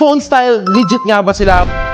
phone style, legit nga ba sila?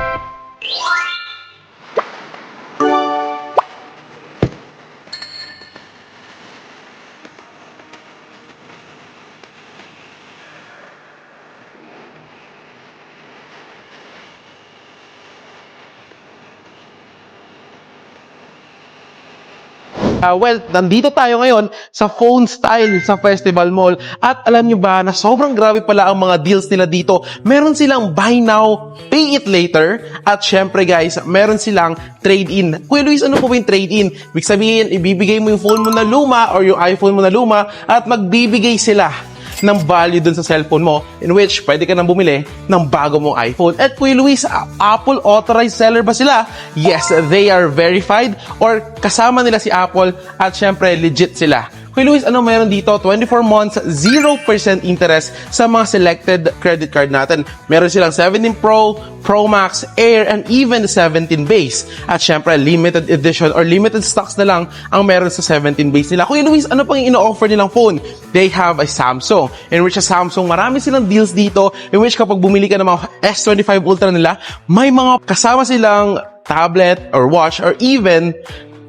Ah, well, nandito tayo ngayon sa phone style sa Festival Mall. At alam nyo ba na sobrang grabe pala ang mga deals nila dito. Meron silang buy now, pay it later. At syempre guys, meron silang trade-in. Kuya Luis, ano po yung trade-in? Ibig sabihin, ibibigay mo yung phone mo na luma or yung iPhone mo na luma at magbibigay sila ng value dun sa cellphone mo in which pwede ka nang bumili ng bago mong iPhone. At Kuya Luis, Apple authorized seller ba sila? Yes, they are verified or kasama nila si Apple at syempre legit sila. Kuya Luis, ano meron dito? 24 months, 0% interest sa mga selected credit card natin. Meron silang 17 Pro, Pro Max, Air, and even the 17 base. At syempre, limited edition or limited stocks na lang ang meron sa 17 base nila. Kuya Luis, ano pang ino-offer nilang phone? They have a Samsung. In which a Samsung, marami silang deals dito in which kapag bumili ka ng mga S25 Ultra nila, may mga kasama silang tablet or watch or even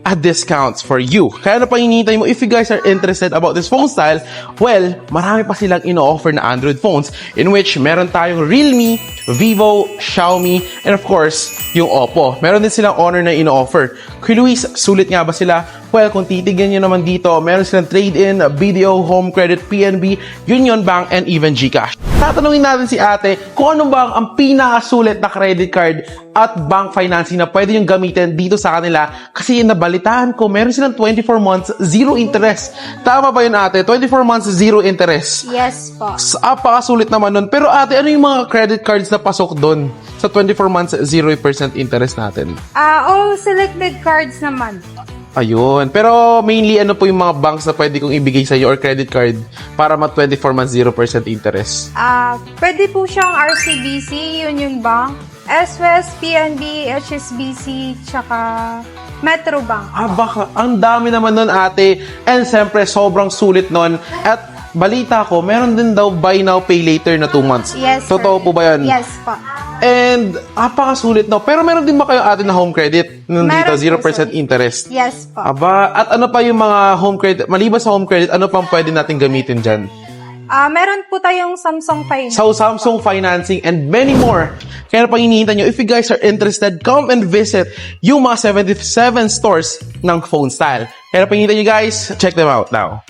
at discounts for you. Kaya ano pa hinihintay mo? If you guys are interested about this phone style, well, marami pa silang ino-offer na Android phones in which meron tayong Realme, Vivo, Xiaomi, and of course, yung Oppo. Meron din silang Honor na ino-offer. Kuya Luis, sulit nga ba sila? Well, kung titignan nyo naman dito, meron silang trade-in, BDO, Home Credit, PNB, Union Bank, and even GCash. Tatanungin natin si ate kung ano ba ang pinakasulit na credit card at bank financing na pwede yung gamitin dito sa kanila kasi nabalitaan ko, meron silang 24 months, zero interest. Tama ba yun ate? 24 months, zero interest. Yes po. Apakasulit naman nun. Pero ate, ano yung mga credit cards na pasok doon sa 24 months, 0% interest natin? Ah, all selected cards naman po. Ayun. Pero mainly, ano po yung mga banks na pwede kong ibigay sa iyo or credit card para ma 24 months 0% interest? Ah, pwede po siyang RCBC, Union Bank, SWS, PNB, HSBC, tsaka Metro Bank. Ah, baka. Ang dami naman nun, ate. And siyempre, sobrang sulit nun. At balita ko, meron din daw buy now, pay later na 2 months. Yes, sir. Totoo po ba yan? Yes po. And, apakasulit no. Pero meron din ba kayo ate na home credit? Nung dito, Meron po, 0% sir. interest. Yes po. Aba, at ano pa yung mga home credit? Maliban sa home credit, ano pang pwede natin gamitin dyan? Ah, meron po tayong Samsung Finance. So, Samsung financing and many more. Kaya na pang hinihintay nyo, if you guys are interested, come and visit yung mga 77 stores ng phone style. Kaya na pang hinihintay nyo guys, check them out now.